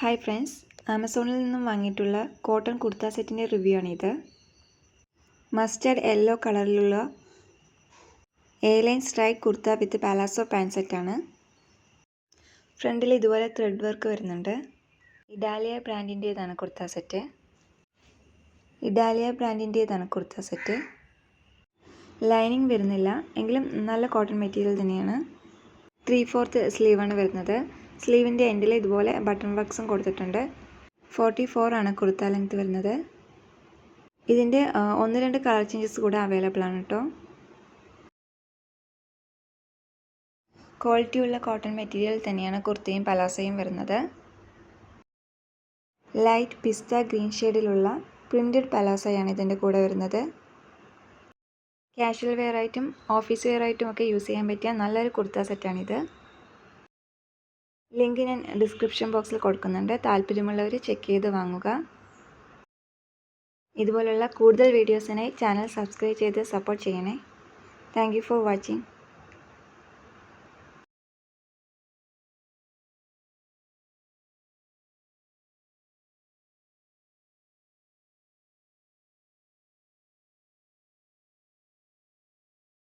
Hi friends ആമസോണിൽ നിന്നും വാങ്ങിയിട്ടുള്ള cotton kurta സെറ്റിന്റെ റിവ്യൂ ആണിത്. മസ്റ്റേർഡ് യെല്ലോ കളറിലുള്ള A line strike kurta with palazzo pant സെറ്റാണ് ഫ്രണ്ടിൽ ഇതുപോലെ ത്രെഡ് വർക്ക് വരുന്നുണ്ട്. ഇഡാലിയ ബ്രാൻഡിന്റേതാണ് കുർത്ത സെറ്റ് ഇഡാലിയ ബ്രാൻഡിന്റേതാണ് കുർത്ത സെറ്റ് ലൈനിങ് വരുന്നില്ല എങ്കിലും നല്ല കോട്ടൺ മെറ്റീരിയൽ തന്നെയാണ്. ത്രീ ഫോർത്ത് സ്ലീവാണ് വരുന്നത്. സ്ലീവിന്റെ എൻഡിൽ ഇതുപോലെ ബട്ടൺ വർക്ക്സും കൊടുത്തിട്ടുണ്ട്. ഫോർട്ടി ഫോർ ആണ് കുർത്ത ലെങ്ത് വരുന്നത്. ഇതിന്റെ ഒന്ന് രണ്ട് കളർ ചേഞ്ചസ് കൂടെ അവൈലബിൾ ആണ് കേട്ടോ. ക്വാളിറ്റിയുള്ള കോട്ടൺ മെറ്റീരിയൽ തന്നെയാണ് കുർത്തയും പലാസയും വരുന്നത്. ലൈറ്റ് പിസ്ത ഗ്രീൻ ഷെയ്ഡിലുള്ള പ്രിന്റഡ് പലാസയാണ് ഇതിന്റെ കൂടെ വരുന്നത്. കാഷ്വൽ വെയർ ആയിട്ടും ഓഫീസ് വെയർ ആയിട്ടും ഒക്കെ യൂസ് ചെയ്യാൻ പറ്റിയ നല്ലൊരു കുർത്ത സെറ്റാണിത്. ലിങ്ക് ഞാൻ ഡിസ്ക്രിപ്ഷൻ ബോക്സിൽ കൊടുക്കുന്നുണ്ട്. താല്പര്യമുള്ളവർ ചെക്ക് ചെയ്ത് വാങ്ങുക. ഇതുപോലുള്ള കൂടുതൽ വീഡിയോസിനായി ചാനൽ സബ്സ്ക്രൈബ് ചെയ്ത് സപ്പോർട്ട് ചെയ്യണേ. Thank for watching.